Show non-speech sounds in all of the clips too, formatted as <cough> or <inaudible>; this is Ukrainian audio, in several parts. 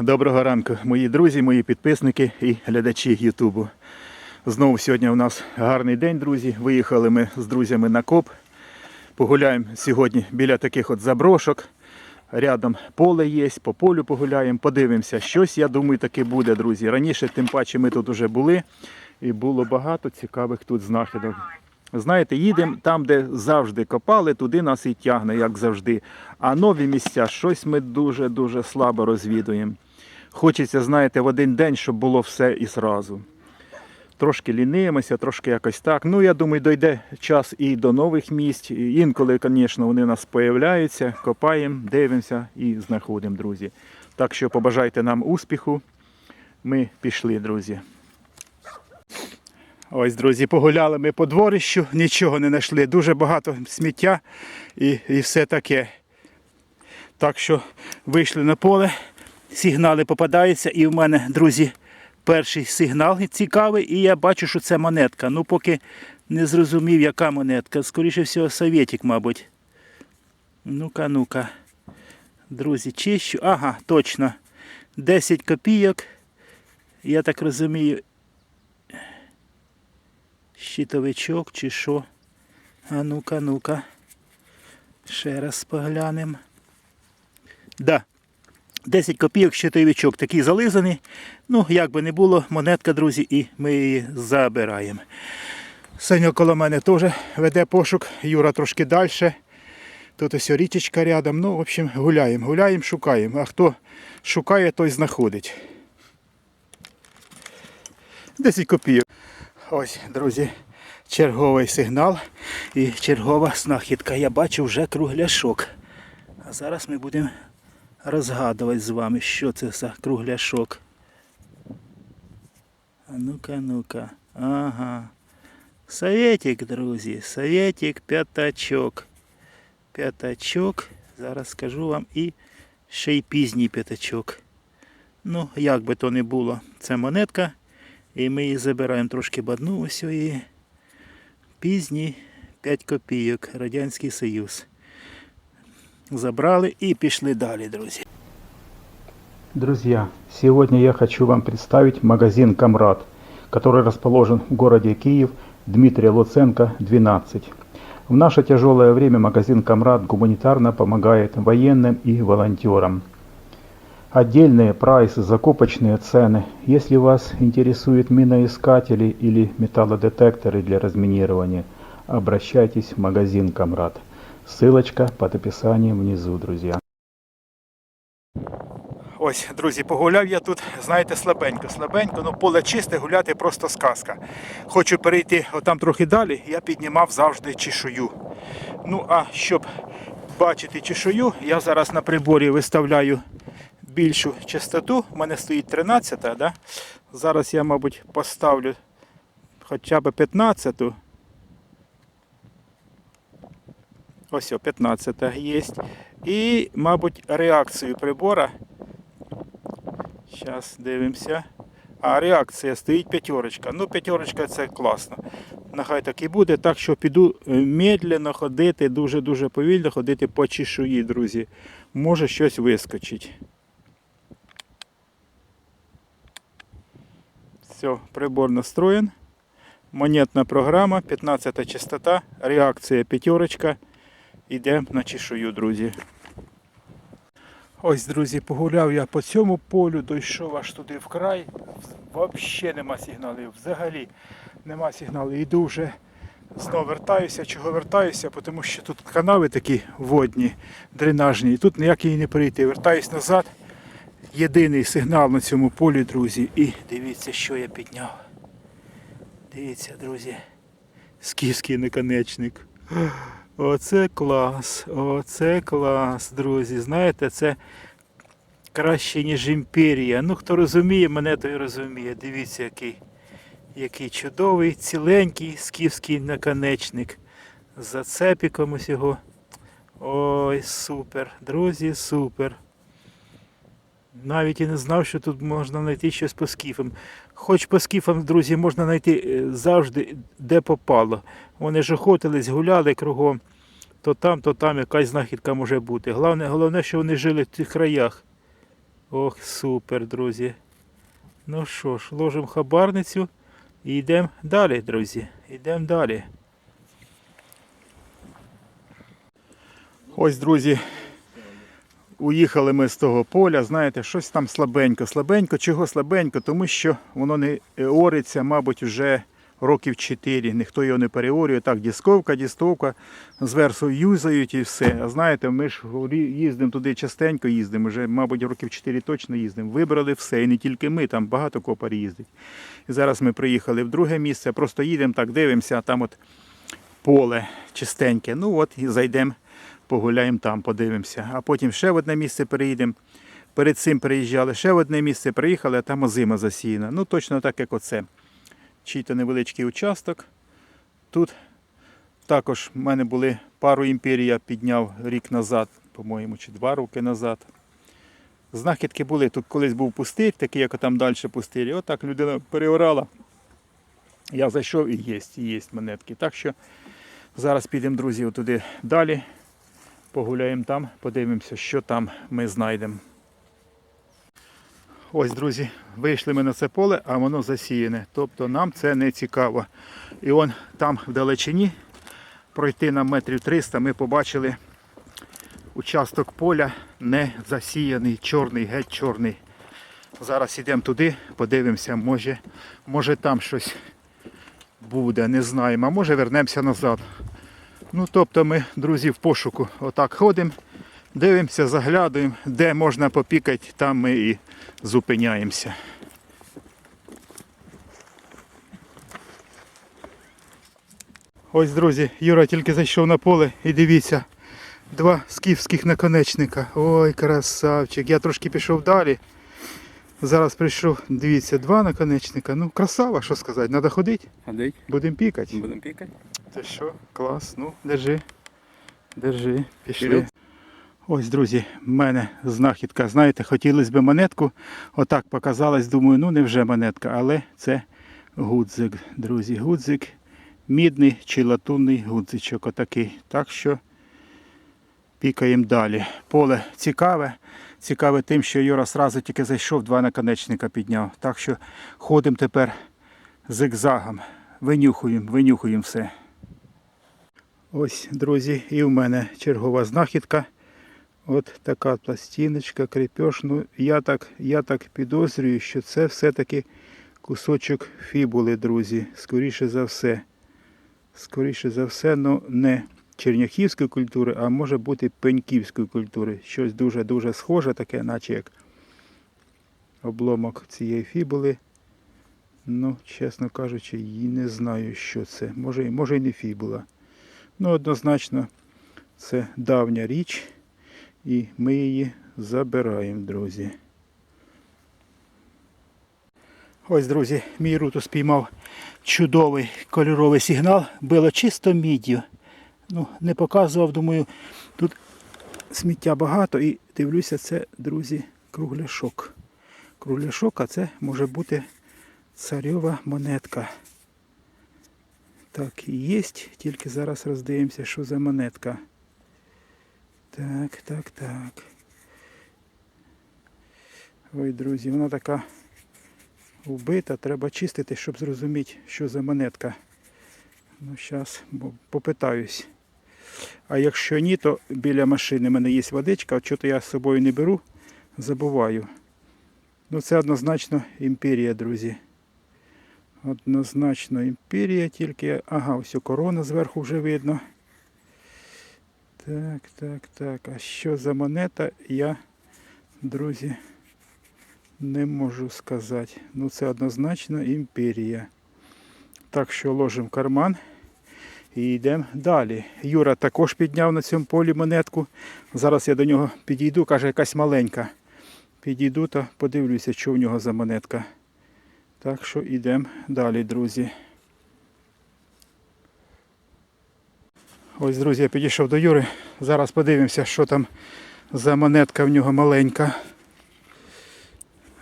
Доброго ранку, мої друзі, мої підписники і глядачі Ютубу. Знову сьогодні у нас гарний день, друзі. Виїхали ми з друзями на коп. Погуляємо сьогодні біля таких от заброшок. Рядом поле є, по полю погуляємо, подивимося. Щось, я думаю, таки буде, друзі. Раніше, тим паче, ми тут вже були і було багато цікавих тут знахідок. Знаєте, їдемо там, де завжди копали, туди нас і тягне, як завжди. А нові місця щось ми дуже-дуже слабо розвідуємо. Хочеться, знаєте, в один день, щоб було все і зразу. Трошки лінимося, трошки якось так. Ну, я думаю, дойде час і до нових місць. Інколи, звісно, вони у нас появляються, копаємо, дивимося і знаходимо, друзі. Так що побажайте нам успіху. Ми пішли, друзі. Ось, друзі, погуляли ми по дворищу, нічого не знайшли. Дуже багато сміття і, і все таке. Так що вийшли на поле, сигнали попадаються, і в мене, друзі, перший сигнал цікавий, і я бачу, що це монетка. Ну, поки не зрозумів, яка монетка. Скоріше всього, совєтик, мабуть. Ну-ка, ну-ка. Друзі, чищу. Ага, точно. 10 копійок. Я так розумію, щитовичок чи що. А ну-ка, ну-ка. Ще раз поглянемо. Да. 10 копійок щитовичок, такий зализаний. Ну, як би не було, монетка, друзі, і ми її забираємо. Саня коло мене теж веде пошук, Юра трошки далі. Тут ось річечка рядом. Ну, в общем, гуляємо, гуляємо, шукаємо. А хто шукає, той знаходить. 10 копійок. Ось, друзі, черговий сигнал і чергова знахідка. Я бачу вже кругляшок. А зараз ми будемо розгадувати з вами, що це за кругляшок. А ну-ка, ну-ка. Ага. Советик, друзі, советик п'ятачок. П'ятачок. Зараз скажу вам і ще й пізній п'ятачок. Ну, як би то не було, це монетка. І ми її забираємо трошки бадну ось її. Пізній 5 копійок. Радянський Союз. Забрали и пішли далі, друзі. Друзья, сегодня я хочу вам представить магазин «Камрад», который расположен в городе Киев, Дмитрия Луценко, 12. В наше тяжелое время магазин «Камрад» гуманитарно помогает военным и волонтерам. Отдельные прайсы, закупочные цены. Если вас интересуют миноискатели или металлодетекторы для разминирования, обращайтесь в магазин «Камрад». Ссылочка под описанием внизу, друзья. Ось, друзі, погуляв я тут, знаєте, слабенько, слабенько, ну поле чисте, гуляти просто сказка. Хочу перейти отам трохи далі, я піднімав завжди чешую. Ну, а щоб бачити чешую, я зараз на приборі виставляю більшу частоту. У мене стоїть 13, да? зараз я, мабуть, поставлю хоча б 15. Ось о, 15 є. І, мабуть, реакцію прибора. Зараз дивимося. А реакція стоїть п'ятерочка. Ну, п'ятерочка це класно. Нехай так і буде. Так що піду е, медленно ходити, дуже-дуже повільно ходити по чешуї, друзі. Може щось вискочить. Все, прибор настроєн. Монетна програма, 15 частота, реакція п'ятерочка. Йдемо на чешую, друзі. Ось, друзі, погуляв я по цьому полю, дійшов аж туди в край. Взагалі нема сигналів. Взагалі нема сигналів. Йду вже знову вертаюся. Чого вертаюся? Тому що тут канави такі водні, дренажні, і тут ніяк її не прийти. Вертаюсь назад. Єдиний сигнал на цьому полі, друзі. І дивіться, що я підняв. Дивіться, друзі. Скіфський наконечник. Оце клас, оце клас, друзі. Знаєте, це краще, ніж імперія. Ну, хто розуміє, мене той розуміє. Дивіться, який, який чудовий, ціленький скіфський наконечник. З зацепіком усього. Ой, супер, друзі, супер. Навіть і не знав, що тут можна знайти щось по скіфам. Хоч по скіфам, друзі, можна знайти е, завжди, де попало. Вони ж охотились, гуляли кругом. То там, то там якась знахідка може бути. Головне, головне, що вони жили в цих краях. Ох, супер, друзі. Ну що ж, ложимо хабарницю і йдемо далі, друзі. Йдемо далі. Ось, друзі, уїхали ми з того поля. Знаєте, щось там слабенько. Слабенько, чого слабенько? Тому що воно не ориться, мабуть, вже років 4. Ніхто його не переорює. Так, дісковка, дістовка, зверху юзають і все. А знаєте, ми ж їздимо туди частенько їздимо, вже, мабуть, років 4 точно їздимо. Вибрали все, і не тільки ми, там багато копар їздить. І зараз ми приїхали в друге місце, просто їдемо так, дивимося, а там от поле чистеньке. Ну от і зайдемо, погуляємо там, подивимося. А потім ще в одне місце переїдемо. Перед цим приїжджали, ще в одне місце приїхали, а там озима засіяна. Ну точно так, як оце. Чий-то невеличкий участок. Тут також в мене були пару імперій, я підняв рік назад, по-моєму, чи два роки назад. Знахідки були. Тут колись був пустир, такий, як там далі пустир. І отак людина переорала. Я зайшов і є, і є монетки. Так що зараз підемо, друзі, туди далі. Погуляємо там, подивимося, що там ми знайдемо. Ось, друзі, вийшли ми на це поле, а воно засіяне. Тобто нам це не цікаво. І он там в далечині пройти на метрів 300 ми побачили участок поля не засіяний, чорний, геть чорний. Зараз йдемо туди, подивимося, може, може там щось буде, не знаємо, а може вернемося назад. Ну, тобто ми, друзі, в пошуку отак ходимо, дивимося, заглядуємо, де можна попікати, там ми і зупиняємося. Ось, друзі, Юра тільки зайшов на поле і дивіться, два скіфських наконечника. Ой, красавчик. Я трошки пішов далі. Зараз прийшов, дивіться, два наконечника. Ну, красава, що сказати, треба ходити, Ходить, будемо пікати. будемо пікати. Ти що? Клас, ну, держи. Держи, пішли. Вперед. Ось, друзі, в мене знахідка. Знаєте, хотілося б монетку. Отак показалось, думаю, ну не вже монетка, але це гудзик, друзі. Гудзик, мідний чи латунний гудзичок отакий. Так що пікаємо далі. Поле цікаве. Цікаве тим, що Юра сразу тільки зайшов, два наконечника підняв. Так що ходимо тепер зигзагом. Винюхуємо, винюхуємо все. Ось, друзі, і в мене чергова знахідка. От така пластиночка, крепеж. Ну, я так, я так підозрюю, що це все-таки кусочок фібули, друзі. Скоріше за все. Скоріше за все, ну не черняхівської культури, а може бути пеньківської культури. Щось дуже-дуже схоже, таке, наче як обломок цієї фібули. Ну, чесно кажучи, і не знаю, що це. Може, може і не фібула. Ну, однозначно, це давня річ, і ми її забираємо, друзі. Ось, друзі, мій руту спіймав чудовий кольоровий сигнал. Було чисто міддю. Ну, не показував, думаю, тут сміття багато і дивлюся, це, друзі, кругляшок. Кругляшок, а це може бути царьова монетка. Так, і є, тільки зараз роздивимося, що за монетка. Так, так, так. Ой, друзі, вона така вбита, треба чистити, щоб зрозуміти, що за монетка. Ну, зараз попитаюсь. А якщо ні, то біля машини в мене є водичка, от що-то я з собою не беру, забуваю. Ну це однозначно імперія, друзі. Однозначно імперія, тільки. Ага, ось корона зверху вже видно. Так, так, так. А що за монета, я, друзі, не можу сказати. Ну це однозначно імперія. Так що ложимо карман і йдемо далі. Юра також підняв на цьому полі монетку. Зараз я до нього підійду, каже, якась маленька. Підійду та подивлюся, що в нього за монетка. Так що йдемо далі, друзі. Ось, друзі, я підійшов до Юри. Зараз подивимося, що там за монетка в нього маленька.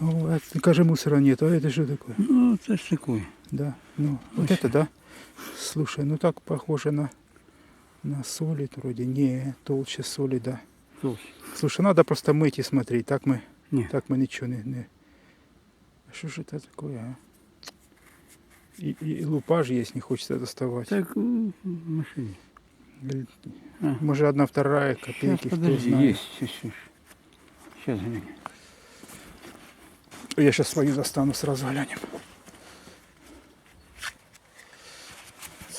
О, каже, мусора нет. А це що таке? Ну, це ж такое. Да. Ну, вот это, да? Слушай, ну так похоже на, на солид вроде. Не, толще соли, да. Толще. Слушай, надо просто мыть и смотреть. Так мы Ні. Так ми нічого не. не... А що ж це таке, а? І, і, і лупаж є, не хочеться доставати. Так м, в машине. Л- А. Може одна вторая Сейчас, копейки, хто подожди, знає. есть. Сейчас, сейчас глянь. Я сейчас свою достану, сразу глянем.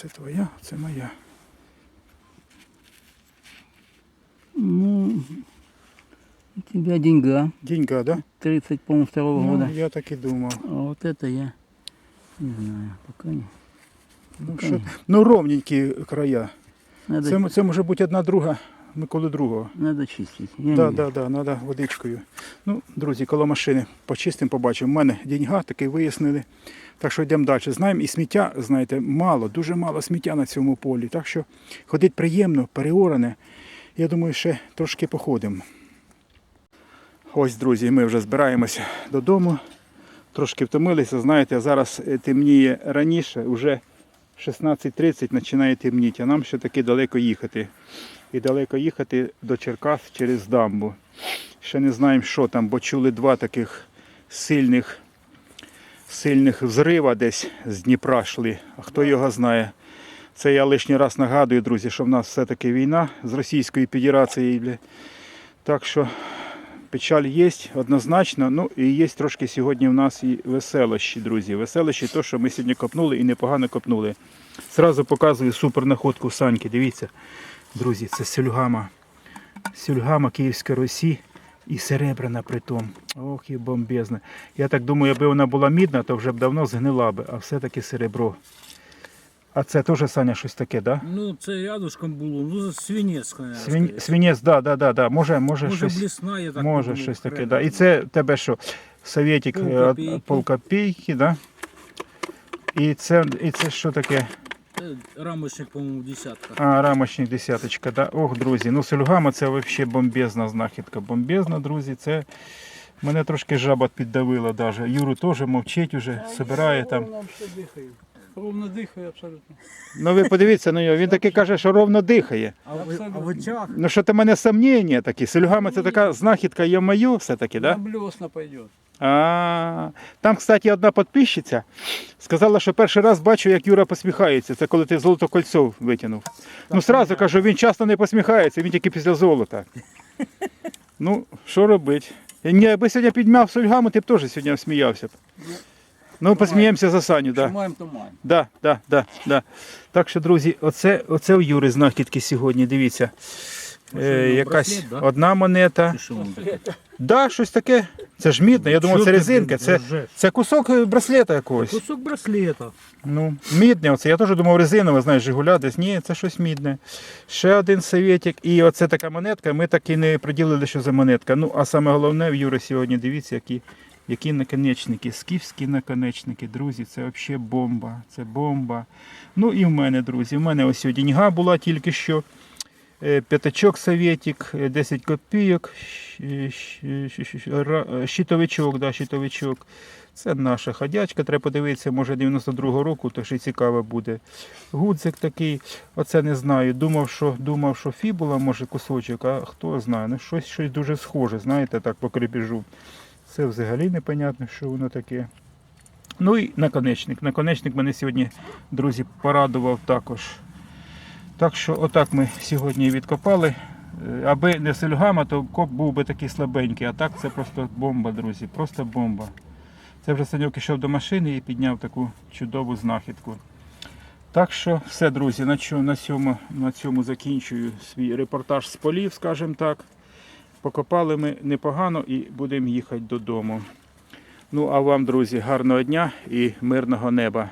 Це твоя, це моя. Ну, у тебя деньга. Деньга, да? 30, по-моему, второго Ну, года. я так и думал. А вот это я не знаю. Пока не. Ну, Пока що... не. ну ровненькі края. Надо, Це, це може бути одна друга Миколи другого. надо чистить. Я Так, так, так, треба водичкою. Ну, друзі, коло машини почистимо, побачимо. У мене деньга такий вияснили. Так що йдемо далі. Знаємо, і сміття, знаєте, мало, дуже мало сміття на цьому полі. Так що ходить приємно, переоране. Я думаю, ще трошки походимо. Ось, друзі, ми вже збираємося додому. Трошки втомилися. Знаєте, зараз темніє раніше, вже 16.30 починає темніти, а нам ще таки далеко їхати. І далеко їхати до Черкас через дамбу. Ще не знаємо, що там, бо чули два таких сильних, сильних взрива десь з Дніпра йшли. А хто його знає? Це я лишній раз нагадую, друзі, що в нас все-таки війна з Російською Федерацією. Так що печаль є однозначно. Ну і є трошки сьогодні в нас і веселощі, друзі. Веселощі, то, що ми сьогодні копнули і непогано копнули. Зразу показую супер находку Саньки. Дивіться, друзі, це сюльгама. Сюльгама Київська Русі і серебряна притом. Ох, і бомбезна. Я так думаю, якби вона була мідна, то вже б давно згнила би, а все-таки серебро. А це теж Саня щось таке, так? Да? Ну, це рядышком було, ну свинець. Свин... Свинець, да, да, да, да. Може, може, Може щось. блісна, я так Може, подумав, щось таке, хрен да. І це тебе що? Советик е, Полкопійки. полкопійки, да? І це, і це що таке? Рамочник, по-моєму, десятка. А, рамочник десяточка, да. Ох, друзі, ну сельгама це взагалі бомбезна знахідка. Бомбезна, друзі, це мене трошки жаба піддавила даже. Юру теж мовчить уже, собирає там. Ровно дихає. Абсолютно. Ну ви подивіться на нього, він таки каже, що ровно дихає. А, в, а в очах Ну що то в мене сумніння такі. Сельгама це така знахідка, є мою все-таки, да? На блесна пойдет. А, там, кстати, одна підписчиця сказала, що перший раз бачу, як Юра посміхається. Це коли ти золото кольцо витягнув. Ну, сразу кажу, він часто не посміхається, він тільки після золота. <laughs> Ну, що робить? Ні, якби сьогодні підмяв сульгаму, ти б теж сьогодні сміявся б. Ну, посміємося за Саню, так. Да. маємо, то маємо. Да, да, да, да. Так що, друзі, оце, оце у Юри знахідки сьогодні. Дивіться. Е, якась браслет, да? одна монета. Що? Да, щось таке. Це ж мідне. Я думав, це резинка. Це, це кусок е, браслета якогось. Кусок браслета. Ну, мідне оце. Я теж думав резинове, знаєш, Жигуля десь. Ні, це щось мідне. Ще один советик. І оце така монетка. Ми так і не приділили, що за монетка. Ну, а саме головне в Юри сьогодні, дивіться, які, які наконечники. Скіфські наконечники, друзі, це взагалі бомба. Це бомба. Ну і в мене, друзі. В мене ось деньга була тільки що. Е, П'ятачок советик, е, 10 копійок, щ- щ- щ- щ- ра- е, щитовичок, да, щитовичок. Це наша ходячка, треба подивитися, може 92-го року, то ще цікаво буде. Гудзик такий, оце не знаю. Думав, що думав, що фібула, може кусочок, а хто знає. Ну щось, щось дуже схоже, знаєте, так по крепежу. Це взагалі непонятно, що воно таке. Ну і наконечник. Наконечник мене сьогодні, друзі, порадував також. Так що отак ми сьогодні відкопали. Е, Аби не сельгама, то коп був би такий слабенький, а так це просто бомба, друзі. Просто бомба. Це вже Саньок ішов до машини і підняв таку чудову знахідку. Так що все, друзі, на цьому, на цьому закінчую свій репортаж з полів, скажімо так. Покопали ми непогано і будемо їхати додому. Ну а вам, друзі, гарного дня і мирного неба.